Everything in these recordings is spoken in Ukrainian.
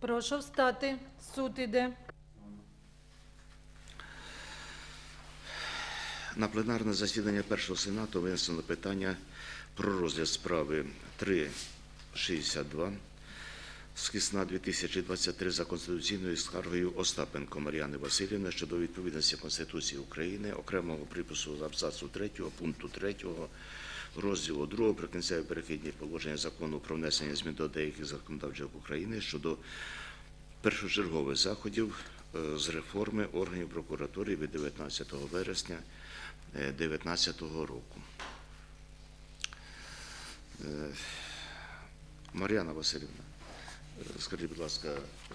Прошу встати. Суд іде. На пленарне засідання першого сенату винесено питання про розгляд справи 362 скисна 2023 за конституційною скаргою Остапенко Мар'яни Васильівни щодо відповідності Конституції України, окремого припису з абзацу 3 пункту 3 розділу 2 прикінцеві перехідні положення закону про внесення змін до деяких законодавчих України щодо першочергових заходів е, з реформи органів прокуратури від 19 вересня 2019 року. Е, Мар'яна Васильівна, е, скажіть, будь ласка, е,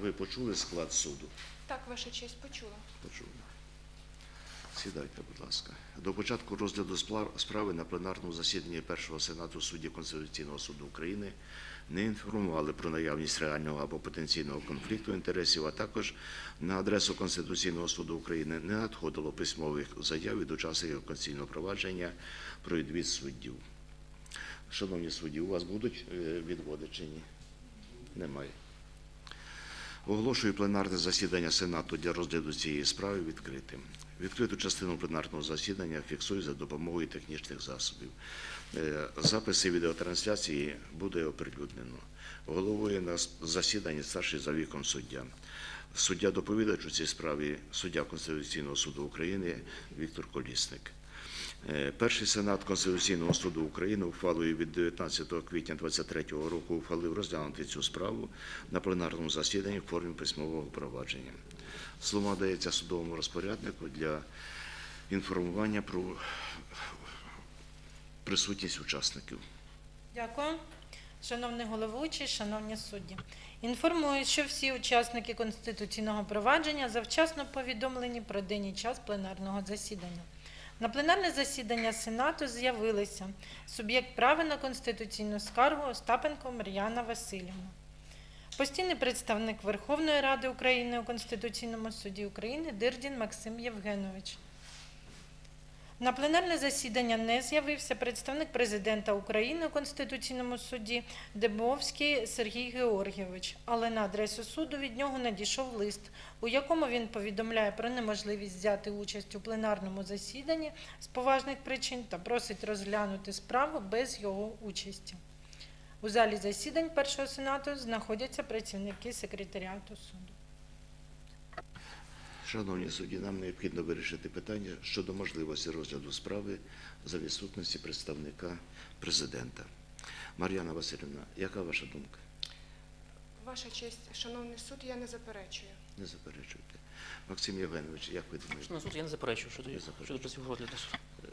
ви почули склад суду? Так, ваша честь почула. Почули. Сідайте, будь ласка. До початку розгляду справи на пленарному засіданні першого сенату судді Конституційного суду України не інформували про наявність реального або потенційного конфлікту інтересів, а також на адресу Конституційного суду України не надходило письмових заяв від учасників конституційного провадження про відвід суддів. Шановні судді, у вас будуть е, відводи чи ні? Немає. Оголошую пленарне засідання Сенату для розгляду цієї справи відкритим. Відкриту частину пленарного засідання фіксую за допомогою технічних засобів. Е, Записи відеотрансляції буде оприлюднено. Головує на засіданні старший за віком суддя. Суддя доповідач у цій справі суддя Конституційного суду України Віктор Колісник. Е, Перший сенат Конституційного суду України ухвалою від 19 квітня 2023 року ухвалив розглянути цю справу на пленарному засіданні в формі письмового провадження. Слово дається судовому розпоряднику для інформування про присутність учасників. Дякую. Шановний головуючий, шановні судді. Інформую, що всі учасники конституційного провадження завчасно повідомлені про день і час пленарного засідання. На пленарне засідання Сенату з'явилися суб'єкт права на конституційну скаргу Остапенко Мар'яна Васильівна. Постійний представник Верховної Ради України у Конституційному суді України Дирдін Максим Євгенович. На пленарне засідання не з'явився представник президента України у Конституційному суді Дебовський Сергій Георгійович, але на адресу суду від нього надійшов лист, у якому він повідомляє про неможливість взяти участь у пленарному засіданні з поважних причин та просить розглянути справу без його участі. У залі засідань першого сенату знаходяться працівники секретаріату суду. Шановні судді, нам необхідно вирішити питання щодо можливості розгляду справи за відсутності представника президента. Мар'яна Васильівна, яка ваша думка? Ваша честь, шановний суд, я не заперечую. Не заперечуйте. Максим Євгенович, як ви думаєте? Шановний суд, я не заперечую щодо, Не заперечую. щодо розгляду.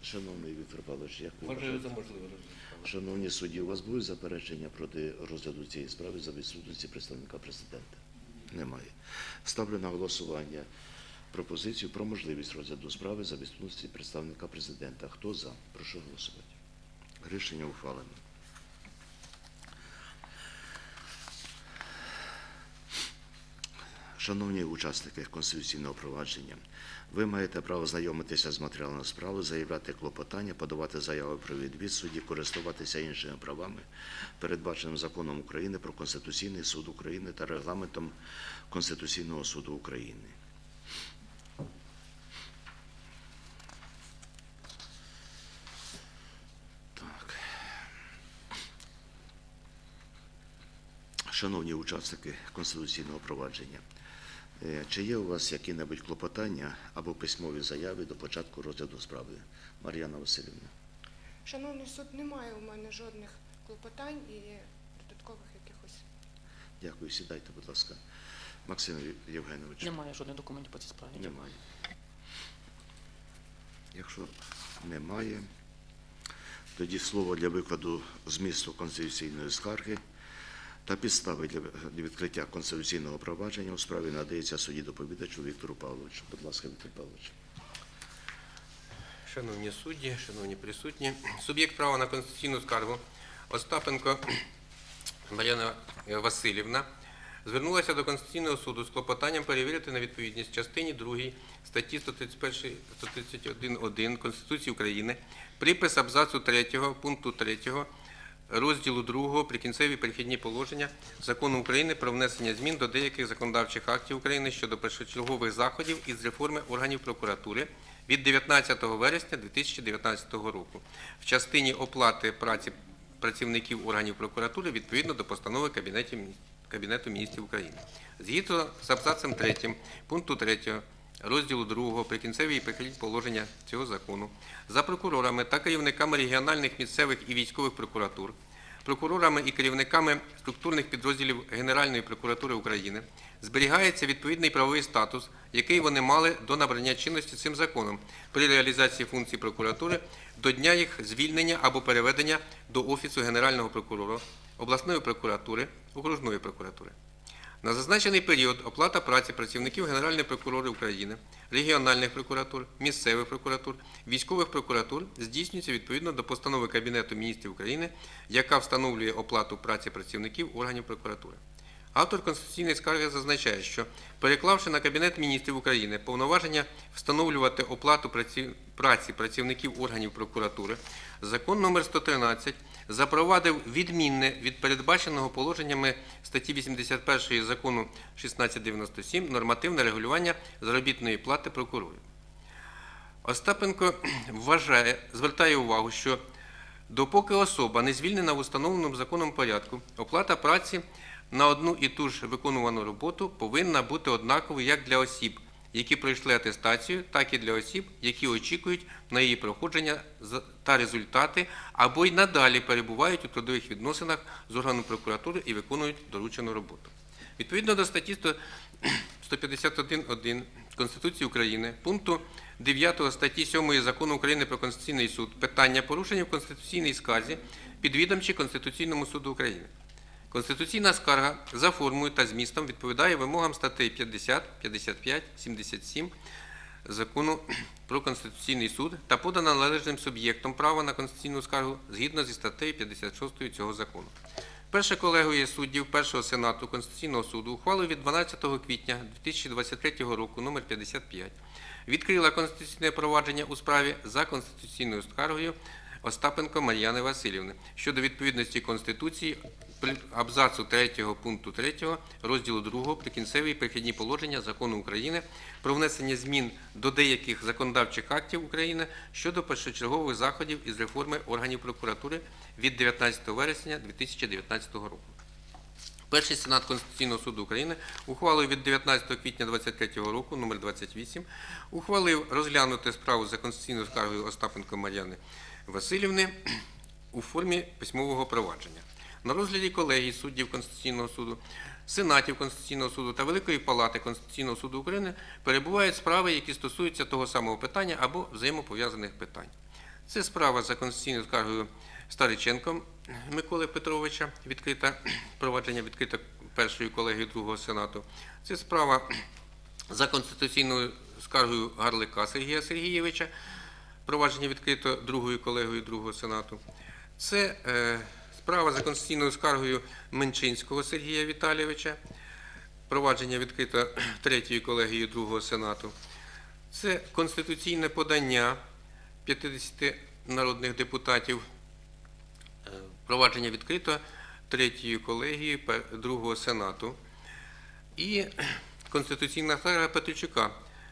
Шановний Віктор Павлович, як ви Вважаю за можливе розгляд. Шановні судді, у вас будуть заперечення проти розгляду цієї справи за відсутності представника президента? Немає. Ставлю на голосування пропозицію про можливість розгляду справи за відсутності представника президента. Хто за? Прошу голосувати. Рішення ухвалено. Шановні учасники конституційного провадження, ви маєте право знайомитися з матеріалами справи, заявляти клопотання, подавати заяви про відвід судді, користуватися іншими правами, передбаченим законом України про Конституційний суд України та регламентом Конституційного суду України. Шановні учасники конституційного провадження, е, чи є у вас які-небудь клопотання або письмові заяви до початку розгляду справи? Мар'яна Васильівна. Шановний суд, немає у мене жодних клопотань і додаткових якихось. Дякую, сідайте, будь ласка. Максим Євгенович. Немає жодних документів по цій справі. Немає. Якщо немає, тоді слово для викладу змісту конституційної скарги та підстави для відкриття конституційного провадження у справі надається судді доповідачу Віктору Павловичу. Будь ласка, Віктор Павлович. Шановні судді, шановні присутні, суб'єкт права на конституційну скаргу Остапенко Мар'яна Васильівна звернулася до Конституційного суду з клопотанням перевірити на відповідність частині 2 статті 131 131.1 Конституції України припис абзацу 3 пункту 3 розділу 2 прикінцеві перехідні положення Закону України про внесення змін до деяких законодавчих актів України щодо першочергових заходів із реформи органів прокуратури від 19 вересня 2019 року в частині оплати праці працівників органів прокуратури відповідно до постанови Кабінету міністрів України. Згідно з абзацем 3 пункту 3 розділу 2 прикінцеві і перехідні положення цього закону за прокурорами та керівниками регіональних місцевих і військових прокуратур, прокурорами і керівниками структурних підрозділів Генеральної прокуратури України зберігається відповідний правовий статус, який вони мали до набрання чинності цим законом при реалізації функцій прокуратури до дня їх звільнення або переведення до Офісу Генерального прокурора, обласної прокуратури, окружної прокуратури. На зазначений період оплата праці працівників Генеральної прокуратури України, регіональних прокуратур, місцевих прокуратур, військових прокуратур здійснюється відповідно до постанови Кабінету міністрів України, яка встановлює оплату праці працівників органів прокуратури. Автор конституційної скарги зазначає, що переклавши на Кабінет міністрів України повноваження встановлювати оплату праці працівників органів прокуратури, закон номер 113 запровадив відмінне від передбаченого положеннями статті 81 закону 1697 нормативне регулювання заробітної плати прокурорів. Остапенко вважає, звертає увагу, що допоки особа не звільнена в установленому законом порядку, оплата праці на одну і ту ж виконувану роботу повинна бути однаковою як для осіб, які пройшли атестацію, так і для осіб, які очікують на її проходження та результати, або й надалі перебувають у трудових відносинах з органом прокуратури і виконують доручену роботу. Відповідно до статті 100 151.1 Конституції України, пункту 9 статті 7 Закону України про Конституційний суд, питання порушення в конституційній скарзі підвідомчі Конституційному суду України. Конституційна скарга за формою та змістом відповідає вимогам статей 50, 55, 77 Закону про Конституційний суд та подана належним суб'єктом права на конституційну скаргу згідно зі статтею 56 цього закону. Перша колегія суддів Першого Сенату Конституційного суду ухвалою від 12 квітня 2023 року номер 55 відкрила конституційне провадження у справі за конституційною скаргою Остапенко Мар'яни Васильівни щодо відповідності Конституції абзацу 3 пункту 3 розділу 2 прикінцеві і перехідні положення Закону України про внесення змін до деяких законодавчих актів України щодо першочергових заходів із реформи органів прокуратури від 19 вересня 2019 року. Перший сенат Конституційного суду України ухвалою від 19 квітня 2023 року номер 28 ухвалив розглянути справу за конституційною скаргою Остапенко Мар'яни Васильівни у формі письмового провадження. На розгляді колегії суддів Конституційного суду, сенатів Конституційного суду та Великої Палати Конституційного суду України перебувають справи, які стосуються того самого питання або взаємопов'язаних питань. Це справа за конституційною скаргою Стариченком Миколи Петровича, відкрита провадження відкрита першою колегією другого сенату. Це справа за конституційною скаргою Гарлика Сергія Сергійовича, провадження відкрито другою колегією другого сенату. Це е, справа за конституційною скаргою Менчинського Сергія Віталійовича, провадження відкрито третьою колегією другого сенату. Це конституційне подання 50 народних депутатів. Е, Провадження відкрито третьою колегією другого сенату. І конституційна скарга Петричука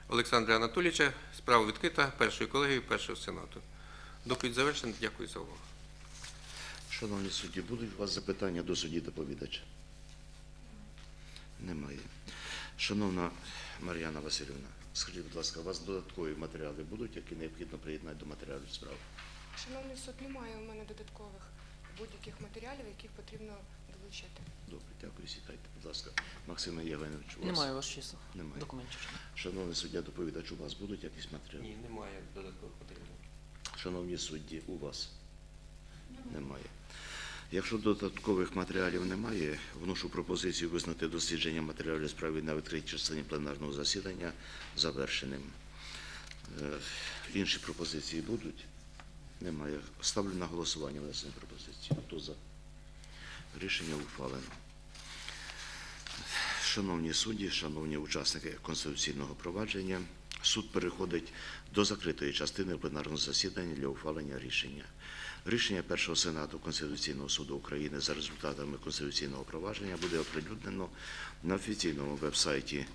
Олександра Анатолійовича. Справа відкрита першою колегією першого сенату. Доповідь завершена. Дякую за увагу. Шановні судді, будуть у вас запитання до судді доповідача? Немає. Шановна Мар'яна Васильівна, скажіть, будь ласка, у вас додаткові матеріали будуть, які необхідно приєднати до матеріалів справи? Шановний суд, немає у мене додаткових будь-яких матеріалів, які потрібно долучити. Добре, дякую, сідайте, будь ласка. Максиме Євгенович, у вас? Немає ваш чесно. Немає. Документів. Шановний суддя доповідач, у вас будуть якісь матеріали? Ні, немає додаткових матеріалів. Шановні судді, у вас? Немає. Якщо додаткових матеріалів немає, вношу пропозицію визнати дослідження матеріалів справи на відкритій частині пленарного засідання завершеним. Е, Інші пропозиції будуть? Немає. Ставлю на голосування внесені пропозиції. Хто за? Рішення ухвалено. Шановні судді, шановні учасники конституційного провадження, суд переходить до закритої частини пленарного засідання для ухвалення рішення. Рішення першого сенату Конституційного суду України за результатами конституційного провадження буде оприлюднено на офіційному веб-сайті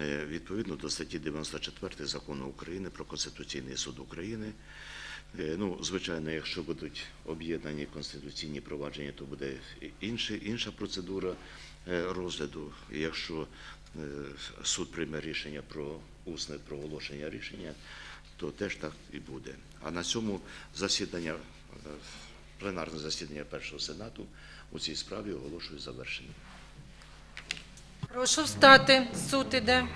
е, відповідно до статті 94 Закону України про Конституційний суд України. Е, Ну, звичайно, якщо будуть об'єднані конституційні провадження, то буде і- інший- інша процедура е, розгляду. Якщо е, суд прийме рішення про усне проголошення рішення, то теж так і буде. А на цьому засідання, пленарне засідання першого сенату у цій справі оголошую завершеним. Прошу встати. Суд іде.